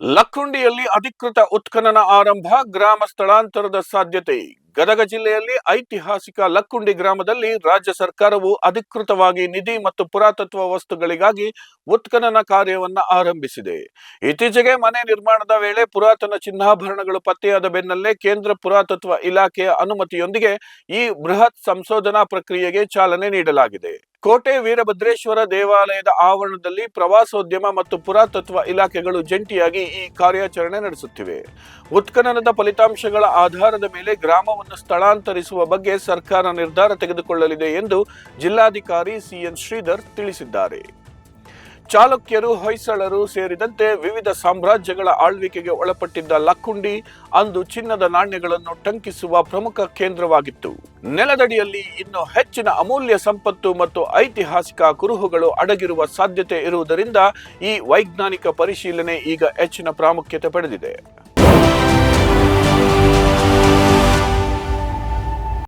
ಲಕ್ಕುಂಡಿಯಲ್ಲಿ ಅಧಿಕೃತ ಉತ್ಖನನ ಆರಂಭ, ಗ್ರಾಮ ಸ್ಥಳಾಂತರದ ಸಾಧ್ಯತೆ. ಗದಗ ಜಿಲ್ಲೆಯಲ್ಲಿ ಐತಿಹಾಸಿಕ ಲಕ್ಕುಂಡಿ ಗ್ರಾಮದಲ್ಲಿ ರಾಜ್ಯ ಸರ್ಕಾರವು ಅಧಿಕೃತವಾಗಿ ನಿಧಿ ಮತ್ತು ಪುರಾತತ್ವ ವಸ್ತುಗಳಿಗಾಗಿ ಉತ್ಖನನ ಕಾರ್ಯವನ್ನ ಆರಂಭಿಸಿದೆ. ಇತ್ತೀಚೆಗೆ ಮನೆ ನಿರ್ಮಾಣದ ವೇಳೆ ಪುರಾತನ ಚಿಹ್ನಾಭರಣಗಳು ಪತ್ತೆಯಾದ ಬೆನ್ನಲ್ಲೇ ಕೇಂದ್ರ ಪುರಾತತ್ವ ಇಲಾಖೆಯ ಅನುಮತಿಯೊಂದಿಗೆ ಈ ಬೃಹತ್ ಸಂಶೋಧನಾ ಪ್ರಕ್ರಿಯೆಗೆ ಚಾಲನೆ ನೀಡಲಾಗಿದೆ. ಕೋಟೆ ವೀರಭದ್ರೇಶ್ವರ ದೇವಾಲಯದ ಆವರಣದಲ್ಲಿ ಪ್ರವಾಸೋದ್ಯಮ ಮತ್ತು ಪುರಾತತ್ವ ಇಲಾಖೆಗಳು ಜಂಟಿಯಾಗಿ ಈ ಕಾರ್ಯಾಚರಣೆ ನಡೆಸುತ್ತಿವೆ. ಉತ್ಖನನದ ಫಲಿತಾಂಶಗಳ ಆಧಾರದ ಮೇಲೆ ಗ್ರಾಮವನ್ನು ಸ್ಥಳಾಂತರಿಸುವ ಬಗ್ಗೆ ಸರ್ಕಾರ ನಿರ್ಧಾರ ತೆಗೆದುಕೊಳ್ಳಲಿದೆ ಎಂದು ಜಿಲ್ಲಾಧಿಕಾರಿ ಸಿಎನ್ ಶ್ರೀಧರ್ ತಿಳಿಸಿದ್ದಾರೆ. ಚಾಲುಕ್ಯರು, ಹೊಯ್ಸಳರು ಸೇರಿದಂತೆ ವಿವಿಧ ಸಾಮ್ರಾಜ್ಯಗಳ ಆಳ್ವಿಕೆಗೆ ಒಳಪಟ್ಟಿದ್ದ ಲಕ್ಕುಂಡಿ ಅಂದು ಚಿನ್ನದ ನಾಣ್ಯಗಳನ್ನು ಟಂಕಿಸುವ ಪ್ರಮುಖ ಕೇಂದ್ರವಾಗಿತ್ತು. ನೆಲದಡಿಯಲ್ಲಿ ಇನ್ನು ಹೆಚ್ಚಿನ ಅಮೂಲ್ಯ ಸಂಪತ್ತು ಮತ್ತು ಐತಿಹಾಸಿಕ ಕುರುಹುಗಳು ಅಡಗಿರುವ ಸಾಧ್ಯತೆ ಇರುವುದರಿಂದ ಈ ವೈಜ್ಞಾನಿಕ ಪರಿಶೀಲನೆ ಈಗ ಹೆಚ್ಚಿನ ಪ್ರಾಮುಖ್ಯತೆ ಪಡೆದಿದೆ.